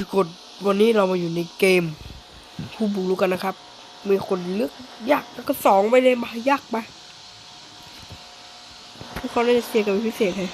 ทุกคนวันนี้เรามาอยู่ในเกมผู้บุกรุกกันนะครับ มีคนเลือกยากแล้วก็สองไปเลยมายากไปพวกเขาน่าจะเสียกันเป็นพิเศษเลย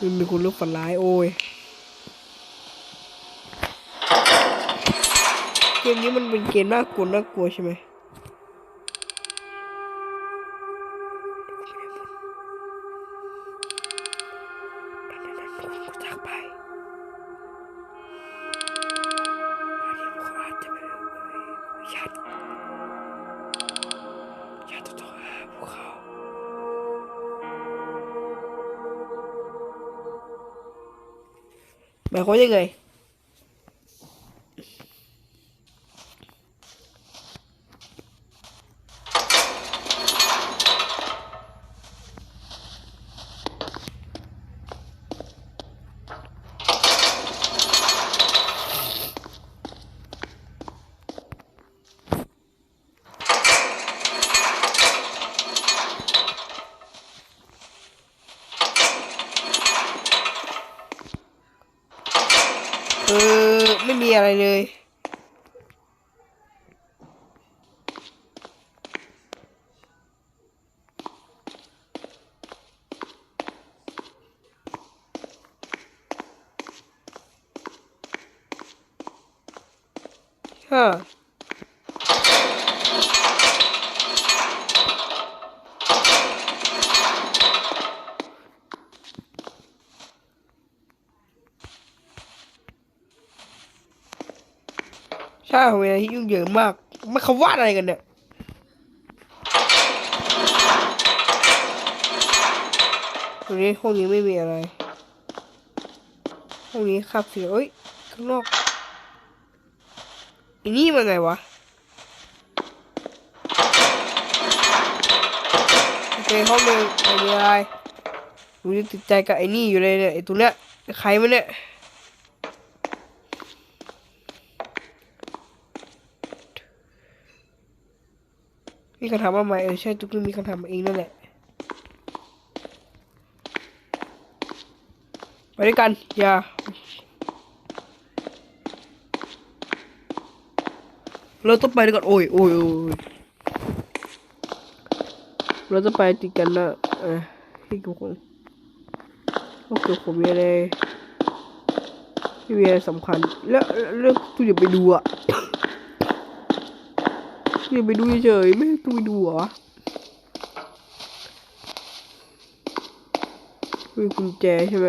มีมีคนเลือกฝันร้ายโอ้ยเกมนี้มันเป็นเกมน่ากลัวน่ากลัวใช่ไหมจากไป หมายความยังไง เออ ไม่มีอะไรเลย ฮะใช่เวลาที่ยุ่งเหยิงมาก ไม่เขาวาดอะไรกันเนี่ยตรงนี้ห้องนี้ไม่มีอะไร ห้องนี้ครับเสียเอ้ยข้างนอก อันนี้มันไงวะโอเคห้องหนึ่งไม่มีอะไรดูยังติดใจกับไอ้นี่อยู่เลยเนี่ยไอ้ตัวเนี้ยใครมันเนี่ยมีคำถามว่าไหมเออใช่ทุกคนมีคำถามมาเองนั่นแหละไปด้วยกันอย่าเเราต้องไปด้วยกันโอ้ยโอ้ยโอ้ยเราจะไปติดกันนะเออที่กูคงโอเคผมมีอะไรไม่มีอะไรสำคัญ แล้วเรื่องตู้อย่าไปดูอะอย่าไปดูเฉยไม่ตู้ไปดูเหรอมีกุญแจใช่ไหม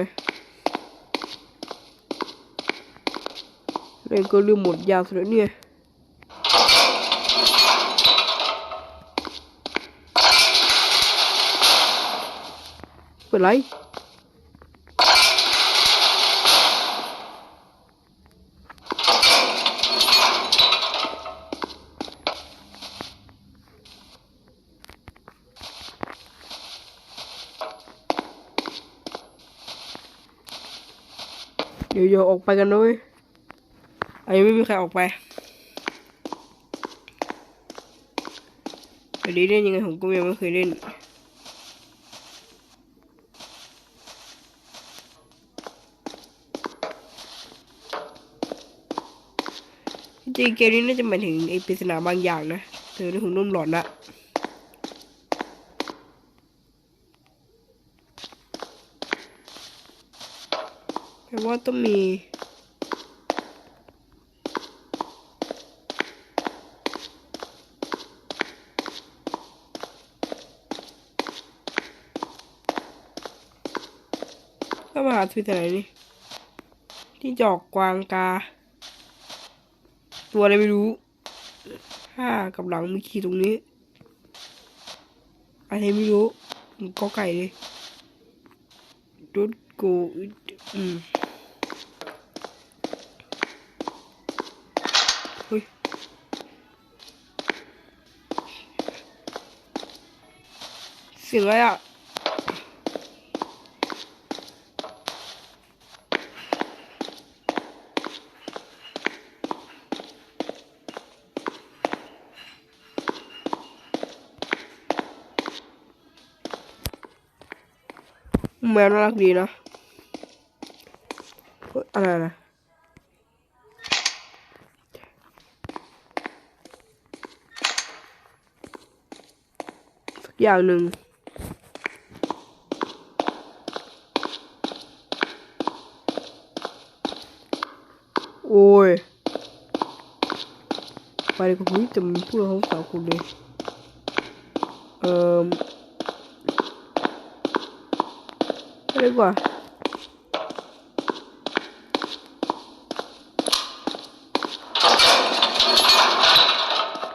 เล่นก็เรื่องหมดยาวสุดแล้วเนี่ย เป็นไรเดี๋ยวโยออกไปกันด้วยอันนี้ไม่มีใครออกไปเดี๋ยวนี้เล่นยังไงผมก็ยังไม่เคยเล่น ริงเกมนี้น่าจะหมายถึงไอ้ปริศนาบางอย่างนะเธอได้หุ่นนุ่มหลอนละแปลว่าต้องมีก็มาหาทวิตไหนนี่ที่จอกกวางกา ตัวอะไรไม่รู้ห้ากับหลังมีขีดตรงนี้อะไรไม่รู้มันก็ไก่เลยดดโกอืมเฮ้ยเสียงอะไรอะ แมวน่ารักดีนะอะไรนะสักอย่างหนึ่งโอ้ย ไปกับพี่จะมีพูดกับเขาสาวคนเลยเอ่อไปเลย ดีกว่า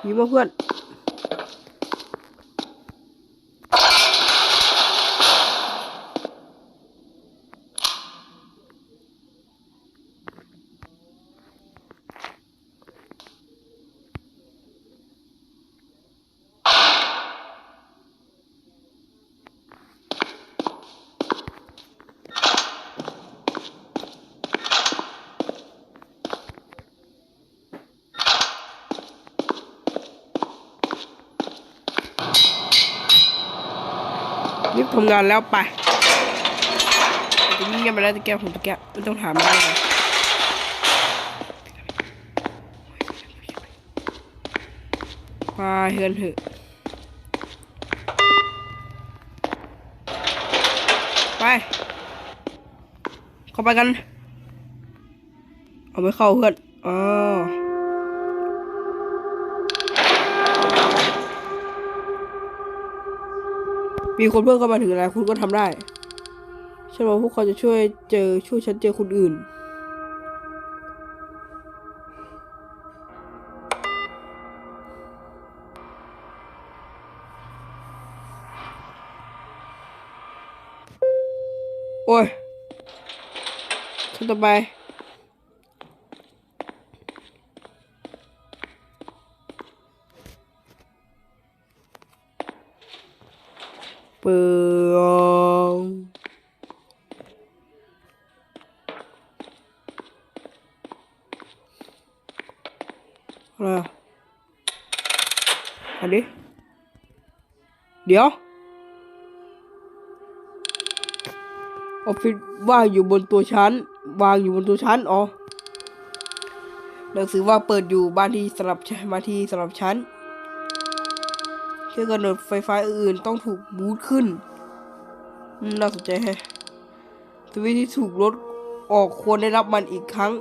ยิ้มมาเพื่อน รีบทำงานแล้วไปจะยิงกันไปแล้วตะแกผมตะแกไม่ต้องถามอะไรเลยไปเฮือนเถอะไป เข้าไปกัน เอาไม่เข้าเพื่อนอ๋อ มีคนเพิ่มเข้ามาถึงแล้วคุณก็ทำได้ฉันว่าพวกเขาจะช่วยเจอช่วยฉันเจอคนอื่น โอ้ยฉันต่อไป ปืองอะไรอะอันนี้เดี๋ยวออฟฟิศว่างอยู่บนตัวชั้น วางอยู่บนตัวชั้นอ๋อหนังสือว่าเปิดอยู่บ้านที่สำหรับบ้านที่สำหรับชั้น เครื่องกำเนิดไฟฟ้าอื่นต้องถูกบูตขึ้น น่าสนใจแฮะสวิตช์ที่ถูกลดออกควรได้รับมันอีกครั้ง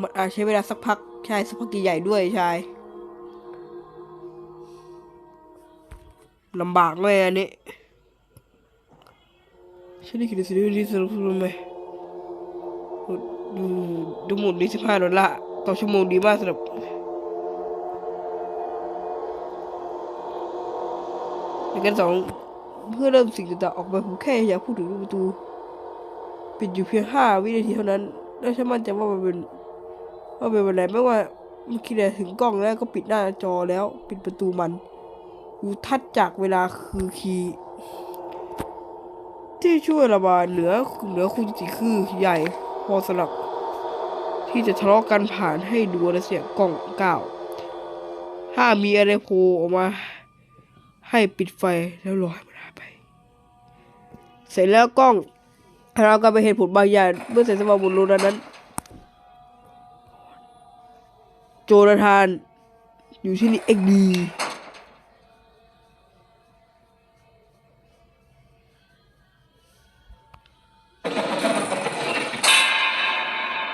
มันอาจใช้เวลาสักพัก ใช่สักพักใหญ่ด้วยชายลำบากเลยอันนี้ฉันได้คิดถึงสิ่งที่สนุกสนุกไหมดูดูหมุนนี้สิบห้าดอลลาร์ต่อชั่วโมงดีมากสำหรับ การสองเพื่อเริ่มสิ่งต่างๆออกไปผมแค่อยากพูดถึงประตูปิดอยู่เพียงห้าวินาทีเท่านั้นแล้วฉันมั่นใจว่ามันเป็นว่าเป็นอะไรไม่ว่าเมื่อกี้เนี่ยถึงกล้องแล้วก็ปิดหน้าจอแล้วปิดประตูมันอยู่ทัดจากเวลาคือคีที่ช่วยระบายเหนือเหนือคุณจิคือใหญ่พอสำหรับที่จะทะเลาะกันผ่านให้ดูและเสียงกล้องเก้าถ้ามีอะไรโผล่ออกมา ให้ปิดไฟแล้วรอให้มันหายไป เสร็จแล้วกล้องเราก็ไปเห็นผลบางอย่างเมื่อเสร็จสมองบนรถนั้น โจนาธานอยู่ที่นี่เอ็กดี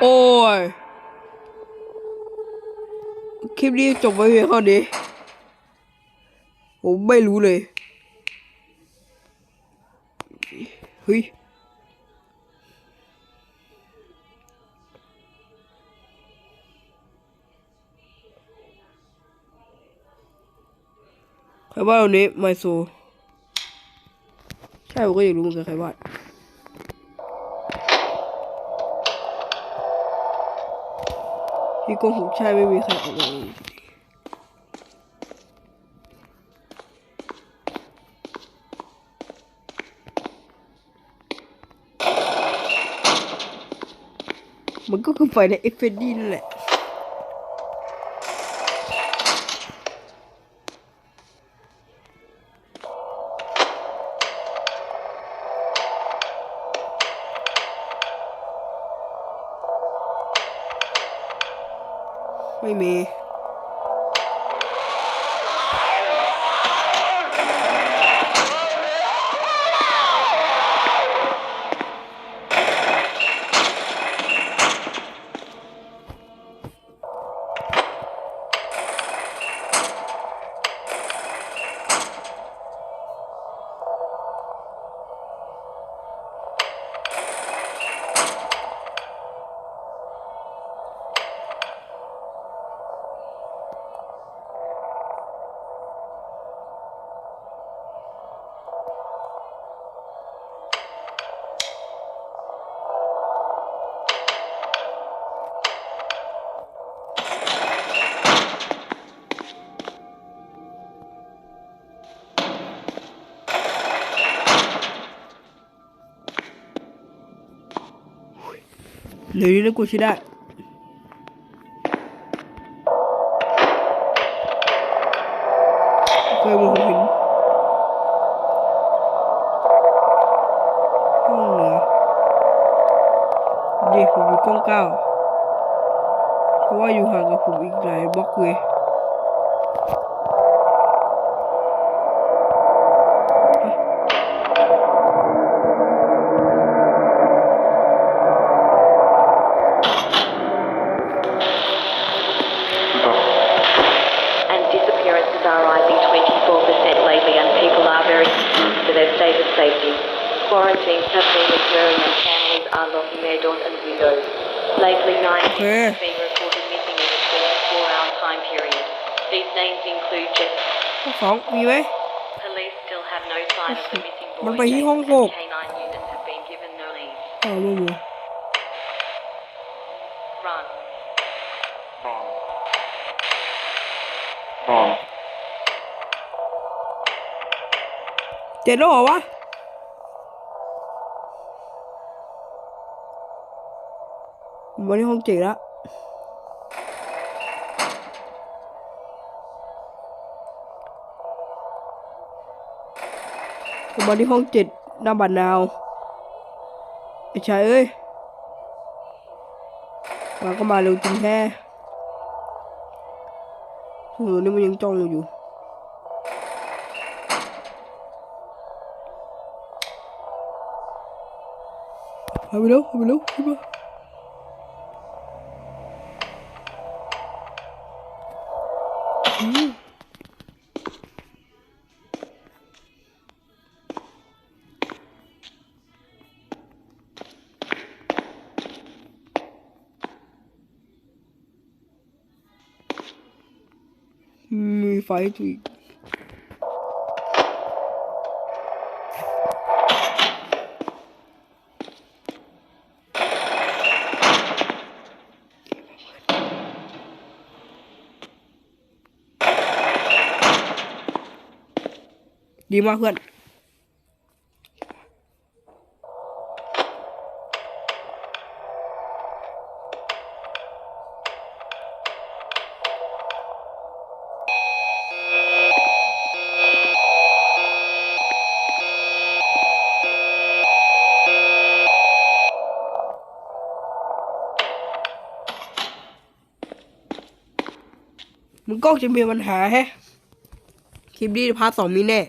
โอ้ย คลิปนี้จบไว้เพียงเท่านี้ ผมไม่รู้เลย เฮ้ย ใครวาดอันนี้ไมโซ ใช่ผมก็อยากรู้เหมือนกันใครวาดพี่โกหกใช่ไม่มีใครออกมา Mình cũng không phải là Effendin lại. Mày mì. ฟในเอฟเฟนดี้นั่นแหละโไม่มีเ found of Merdot and Widow, likely nine yeah. have been reported missing in a 24-hour time period. These names include Jeff. What fault were you? Police still have no sign of the missing boy. Mình bị hôn hồn. Canine units have been given no leads. Ờ luôn rồi. Run. Run. Run. Chết rồi quá. วเหรอวะผมมาที่ห้องเจ็ดล้วผมมาที่ห้องเจ็ดหน้าบัตรนาวไอ้ชายเอ้ยมาก็มาเร็วจริงแท้โอ้โหนี่มันยังจ้องเราอยู่เอาไปเร็วเอาไปเร็ว มีไฟจุอี กล้องจะมีปัญหาแฮะ คลิปนี้พาร์ทสองมีแน่